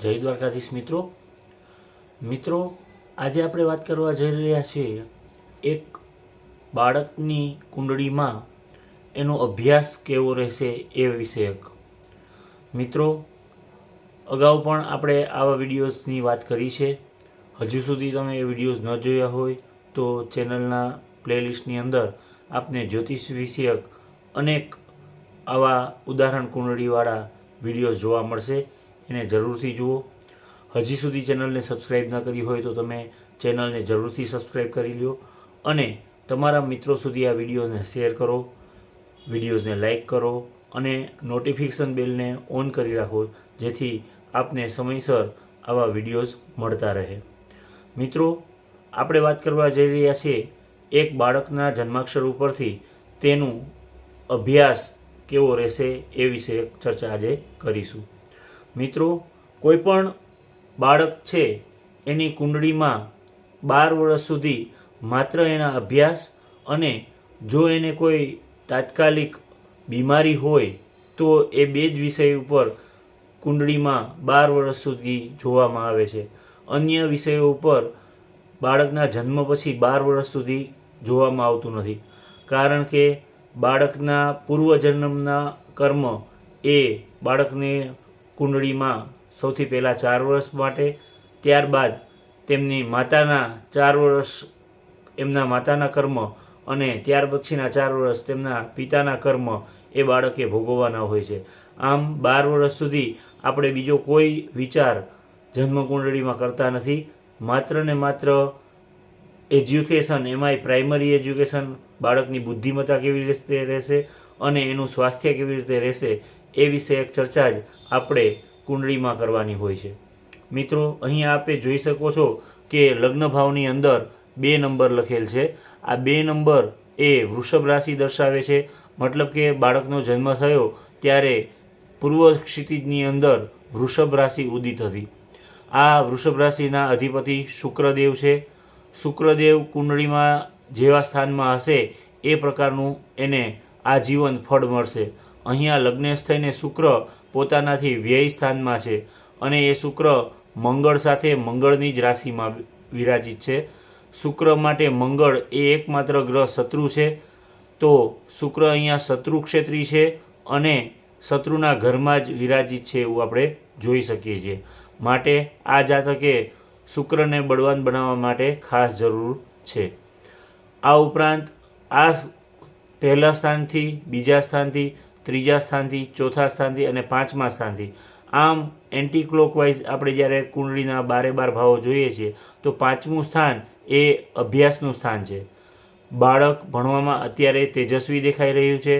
જય દ્વારકાધીશ મિત્રો. મિત્રો, આજે આપણે વાત કરવા જઈ રહ્યા છીએ એક બાળકની કુંડળીમાં એનો અભ્યાસ કેવો રહેશે એ વિષયક મિત્રો, અગાઉ પણ આપણે આવા વિડીયોઝની વાત કરી છે. હજુ સુધી તમે એ વિડીયોઝ ન જોયા હોય તો ચેનલના પ્લેલિસ્ટની અંદર આપને જ્યોતિષ વિષયક અનેક આવા ઉદાહરણ કુંડળીવાળા વિડીયોઝ જોવા મળશે. એને જરૂરથી જુઓ. હજી સુધી ચેનલને સબસ્ક્રાઈબ ન કરી હોય તો તમે ચેનલને જરૂરથી સબસ્ક્રાઈબ કરી લો અને તમારા મિત્રો સુધી આ વિડીયોને શેર કરો, વિડીયોઝને લાઈક કરો અને નોટિફિકેશન બેલને ઓન કરી રાખો, જેથી આપને સમયસર આવા વિડીયોઝ મળતા રહે. મિત્રો, આપણે વાત કરવા જઈ રહ્યા છીએ એક બાળકના જન્માક્ષર ઉપરથી તેનું અભ્યાસ કેવો રહેશે એ વિશે ચર્ચા આજે કરીશું. મિત્રો કોઈ પણ બાળક છે, એની કુંડળીમાં બાર વર્ષ સુધી માત્ર એના અભ્યાસ અને જો એને કોઈ તાત્કાલિક બીમારી હોય, તો એ બે જ વિષય ઉપર કુંડળીમાં બાર વર્ષ સુધી જોવામાં આવે છે. અન્ય વિષયો ઉપર બાળકના જન્મ પછી બાર વર્ષ સુધી જોવામાં આવતું નથી. કારણ કે બાળકના પૂર્વજન્મના કર્મ એ બાળકને કુંડળીમાં સૌથી પહેલાં ચાર વર્ષ માટે, ત્યારબાદ તેમની માતાના ચાર વર્ષ, એમના માતાના કર્મ અને ત્યાર પછીના ચાર વર્ષ તેમના પિતાના કર્મ એ બાળકે ભોગવવાના હોય છે. આમ બાર વર્ષ સુધી આપણે બીજો કોઈ વિચાર જન્મકુંડળીમાં કરતા નથી. માત્ર ને માત્ર એજ્યુકેશન એમાંય પ્રાઇમરી એજ્યુકેશન બાળકની બુદ્ધિમત્તા કેવી રીતે રહેશે અને એનું સ્વાસ્થ્ય કેવી રીતે રહેશે એ વિશે એક ચર્ચા જ આપણે કુંડળીમાં કરવાની હોય છે. મિત્રો, અહીંયા આપે જોઈ શકો છો કે લગ્ન ભાવની અંદર બે નંબર લખેલ છે. આ બે નંબર એ વૃષભ રાશિ દર્શાવે છે. મતલબ કે બાળકનો જન્મ થયો ત્યારે પૂર્વ ક્ષિતિજની અંદર વૃષભ રાશિ ઉદિત હતી. આ વૃષભ રાશિના અધિપતિ શુક્રદેવ છે. શુક્રદેવ કુંડળીમાં જેવા સ્થાનમાં હશે એ પ્રકારનું એને આજીવન ફળ મળશે. અહીંયા લગ્નેશ થઈને શુક્ર પોતાનાથી વ્યય સ્થાનમાં છે અને એ શુક્ર મંગળ સાથે મંગળની જ રાશિમાં વિરાજિત છે. શુક્ર માટે મંગળ એ એકમાત્ર ગ્રહ શત્રુ છે. તો શુક્ર અહીંયા શત્રુ ક્ષેત્રી છે અને શત્રુના ઘરમાં જ વિરાજિત છે એવું આપણે જોઈ શકીએ છીએ. માટે આ જાતકે શુક્રને બળવાન બનાવવા માટે ખાસ જરૂર છે. આ ઉપરાંત આ પહેલા સ્થાનથી બીજા સ્થાનથી ત્રીજા સ્થાનથી, ચોથા સ્થાનથી અને પાંચમા સ્થાનથી. આમ એન્ટી ક્લોકવાઇઝ આપણે જ્યારે કુંડળીના બારે બાર ભાવો જોઈએ છીએ, તો પાંચમું સ્થાન એ અભ્યાસનું સ્થાન છે. બાળક ભણવામાં અત્યારે તેજસ્વી દેખાઈ રહ્યું છે.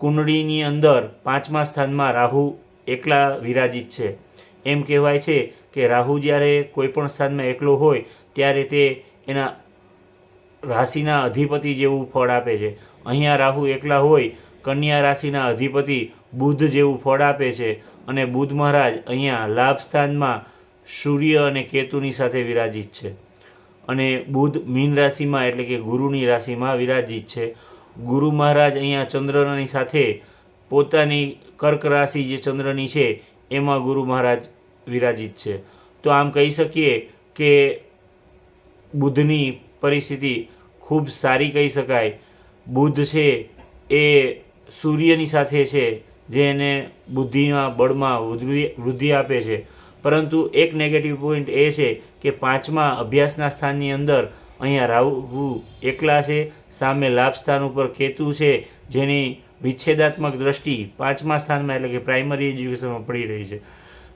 કુંડળીની અંદર પાંચમા સ્થાનમાં રાહુ એકલા વિરાજિત છે. એમ કહેવાય છે કે રાહુ જ્યારે કોઈપણ સ્થાનમાં એકલો હોય, ત્યારે તે એના રાશિના અધિપતિ જેવું ફળ આપે છે. અહીંયા રાહુ એકલા હોય કન્યા રાશિના અધિપતિ બુધ જેવું ફળ આપે છે અને બુધ મહારાજ અહીંયા લાભ સ્થાનમાં સૂર્ય અને કેતુની સાથે વિરાજિત છે. અને બુધ મીન રાશિમાં એટલે કે ગુરુની રાશિમાં વિરાજિત છે. ગુરુ મહારાજ અહીંયા ચંદ્રની સાથે પોતાની કર્ક રાશિ જે ચંદ્રની છે, એમાં ગુરુ મહારાજ વિરાજિત છે. તો આમ કહી શકીએ કે બુધની પરિસ્થિતિ ખૂબ સારી કહી શકાય. બુધ છે એ સૂર્યની સાથે છે, જે એને બુદ્ધિમાં બળમાં વૃદ્ધિ વૃદ્ધિ આપે છે. પરંતુ એક નેગેટિવ પોઈન્ટ એ છે કે પાંચમા અભ્યાસના સ્થાનની અંદર અહીંયા રાહુ એકલા છે, સામે લાભ સ્થાન ઉપર કેતુ છે, જેની વિચ્છેદાત્મક દ્રષ્ટિ પાંચમા સ્થાનમાં એટલે કે પ્રાઇમરી એજ્યુકેશનમાં પડી રહી છે.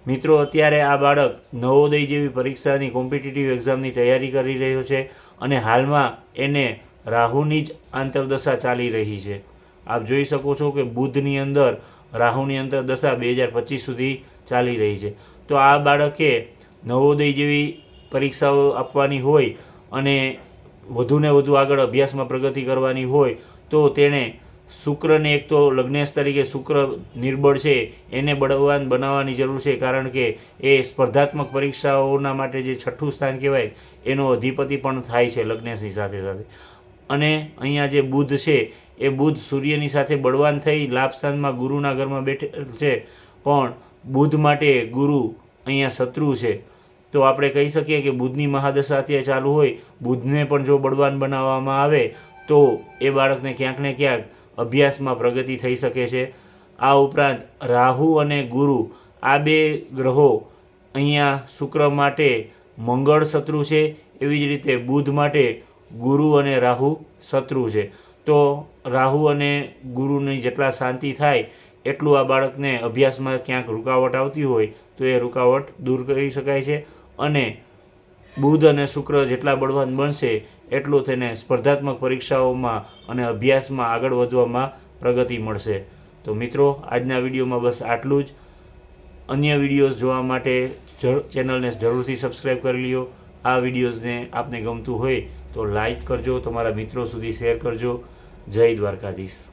મિત્રો, અત્યારે આ બાળક નવોદય જેવી પરીક્ષાની કોમ્પિટિટિવ એક્ઝામની તૈયારી કરી રહ્યો છે અને હાલમાં એને રાહુની જ આંતરદશા ચાલી રહી છે. આપ જોઈ શકો છો કે બુધની અંદર, રાહુની અંદર દશા બે હજાર પચીસ સુધી ચાલી રહી છે. તો આ બાળકે નવોદય જેવી પરીક્ષાઓ આપવાની હોય અને વધુને વધુ આગળ અભ્યાસમાં પ્રગતિ કરવાની હોય, તો તેણે શુક્રને એક તો લગ્નેશ તરીકે શુક્ર નિર્બળ છે, એને બળવાન બનાવવાની જરૂર છે, કારણ કે એ સ્પર્ધાત્મક પરીક્ષાઓના માટે જે છઠ્ઠું સ્થાન કહેવાય, એનો અધિપતિ પણ થાય છે લગ્નેશની સાથે સાથે. અને અહીંયા જે બુધ છે, એ બુધ સૂર્યની સાથે બળવાન થઈ લાભ સ્થાનમાં ગુરુના ઘરમાં બેઠે છે. પણ બુધ માટે ગુરુ અહીંયા શત્રુ છે. તો આપણે કહી શકીએ કે બુધની મહાદશા અત્યારે ચાલુ હોય. બુધને પણ જો બળવાન બનાવવામાં આવે, તો એ બાળકને ક્યાંક ને ક્યાંક અભ્યાસમાં પ્રગતિ થઈ શકે છે. આ ઉપરાંત રાહુ અને ગુરુ, આ બે ગ્રહો અહીંયા શુક્ર માટે મંગળ શત્રુ છે. એવી જ રીતે બુધ માટે ગુરુ અને રાહુ શત્રુ છે. તો રાહુ અને ગુરુની જેટલા શાંતિ થાય એટલું આ બાળકને અભ્યાસમાં ક્યાંક રૂકાવટ આવતી હોય તો એ રૂકાવટ દૂર કરી શકાય છે અને બુધ અને શુક્ર જેટલા બળવાન બનશે એટલું તેને સ્પર્ધાત્મક પરીક્ષાઓમાં અને અભ્યાસમાં આગળ વધવામાં પ્રગતિ મળશે. તો મિત્રો, આજના વિડીયોમાં બસ આટલું જ. અન્ય વિડીયોઝ જોવા માટે ચેનલને જરૂરથી સબસ્ક્રાઈબ કરી લ્યો. આ વિડીયોઝને આપને ગમતું હોય તો લાઈક કરજો તમારા મિત્રો સુધી શેર કરજો. જય દ્વારકાધીશ.